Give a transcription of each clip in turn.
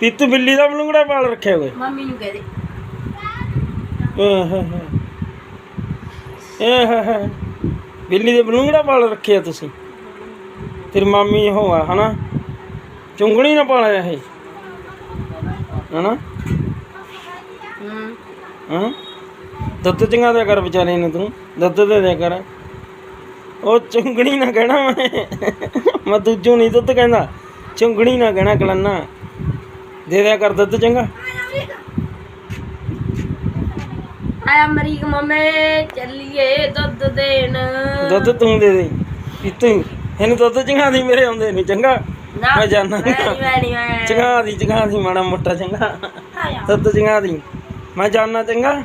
ਤੀਤੂ ਬਿੱਲੀ ਦਾ ਬਲੂੰਗੜਾ ਪਾਲ ਰੱਖਿਆ ਹੋਇਆ ਮੰਮੀ ਨੂੰ ਕਹਿ ਦੇ। ਇਹ ਬਿੱਲੀ ਦੇ ਬਲੂੰਗੜਾ ਪਾਲ ਰੱਖਿਆ ਤੁਸੀਂ? ਤੇਰੀ ਮਾਮੀ ਉਹ ਆ ਹਨਾ? ਚੁੰਗਣੀ ਨਾ ਪਾਲਿਆ ਇਹ। ਹਨਾ? ਹੂੰ। ਹਾਂ? ਦੁੱਧ ਚੰਗਾ ਦਿਆ ਕਰ ਵਿਚਾਰੇ ਨੂੰ ਤੂੰ। ਦੁੱਧ ਦੇ ਦਿਆ ਕਰ। ਉਹ ਚੁੰਗਣੀ ਨਾ ਕਹਿਣਾ ਮੈਂ। ਮੈਂ ਦੂਜੂ ਨਹੀਂ ਦੁੱਧ ਕਹਿੰਦਾ। ਚੁੰਗਣੀ ਨਾ ਕਹਿਣਾ ਕਲੰਨਾ। ਦੇ ਦਿਆ ਕਰ ਦੁੱਧ ਚੰਗਾ। ਆਇਆ ਅਮਰੀਕ ਮੰਮੇ ਚੱਲੀਏ ਦੁੱਧ ਦੇਣ। ਦੁੱਧ ਤੂੰ ਦੇ ਦੇ ਪੀਤੂ ਇਹਨੂੰ ਦੁੱਧ ਚੰਗਾ ਦੀ ਮੇਰੇ ਆਉਂਦੇ ਨਹੀਂ ਚੰਗਾ? ਨਾ ਮੈਂ ਜਾਨਾ। ਮੈਂ ਨਹੀਂ ਮੈਂ ਨਹੀਂ ਮੈਂ ਚੰਗਾ ਦੀ ਚੰਗਾ ਦੀ ਮਾੜਾ ਮੋਟਾ ਚੰਗਾ। ਆਇਆ। ਦੁੱਧ ਚੰਗਾ ਦੀ। ਮੈਂ ਜਾਣਾ ਚੰਗਾ।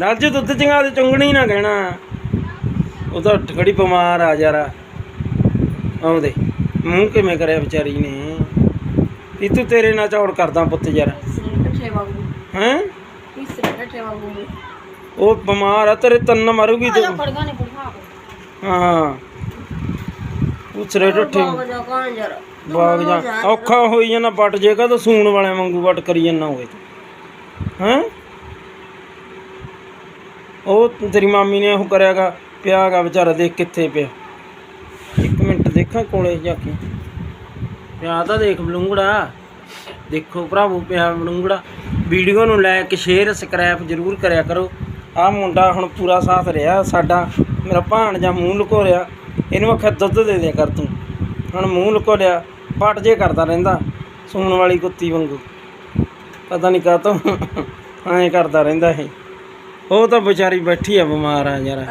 ਰਾਜੂ ਦੁੱਧ ਚੰਗਾ ਦੀ ਚੁੰਗਣੀ ਨਾ ਕਹਿਣਾ। ਉਹ ਤਾਂ ਟਕੜੀ ਬਿਮਾਰ ਆ ਯਾਰਾ ਆਉਂਦੇ। ਮੂੰਹ ਕਿਵੇਂ ਕਰਿਆ ਵਿਚਾਰੀ ਨੇ? ਪੀਤੂ ਤੇਰੇ ਨਾਲ ਚੌੜ ਕਰਦਾ ਪੁੱਤ ਯਾਰ। ਵਾਂਗੂ। ਹੈਂ? ਵਾਂਗੂ? ਉਹ ਬਿਮਾਰ ਆ ਤੇਰੇ ਤੰਨ ਮਾਰੂਗੀ ਤੂੰ। ਪੜਗਾ ਨਹੀਂ ਪੜਗਾ ਹਾਂ। ਟੱਠੇ ਬਾਗ ਜਾ। ਔਖਾ ਹੋਈ ਜਾਂਦਾ ਪਟ ਜੇਗਾ ਤਾਂ ਸੂਣ ਵਾਲਿਆਂ ਵਾਂਗੂ ਵਟ ਕਰੀ ਜਾਂਦਾ ਹੋਵੇ ਹੈਂ? ਉਹ ਤੇਰੀ ਮਾਮੀ ਨੇ ਉਹ ਕਰਿਆਗਾ ਪਿਆਗਾ ਵਿਚਾਰਾ ਦੇਖ ਕਿੱਥੇ ਪਿਆ। ਇੱਕ ਮਿੰਟ ਦੇਖਾਂ ਕੋਲੇ ਜਾ ਕੇ। ਪਿਆ ਤਾਂ ਦੇਖ ਬਲੂੰਗੜਾ ਦੇਖੋ ਭਰਾਵੋ ਪਿਆ ਬਲੂੰਗੜਾ ਵੀਡੀਓ ਨੂੰ ਲਾਇਕ ਸ਼ੇਅਰ ਸਕ੍ਰੈਪ ਜਰੂਰ ਕਰਿਆ ਕਰੋ। ਆਹ ਮੁੰਡਾ ਹੁਣ ਪੂਰਾ ਸਾਥ ਰਿਹਾ, ਸਾਡਾ ਮੇਰਾ ਭਾਣ ਜਾਂ ਮੂੰਹ ਲੁਕੋ ਰਿਹਾ। ਇਹਨੂੰ ਆਖਿਆ, ਦੁੱਧ ਦੇ ਦਿਆ ਕਰ ਤੂੰ। ਹੁਣ ਮੂੰਹ ਲੁਕੋ ਲਿਆ ਪਟ ਜੇ ਕਰਦਾ ਰਹਿੰਦਾ, ਸੂਣ ਵਾਲੀ ਕੁੱਤੀ ਵਾਂਗੂ। ਪਤਾ ਨਹੀਂ ਕਾਤੋਂ ਐਂ ਕਰਦਾ ਰਹਿੰਦਾ ਇਹ। ਉਹ ਤਾਂ ਵਿਚਾਰੀ ਬੈਠੀ ਆ ਬਿਮਾਰ ਆ ਯਾਰ।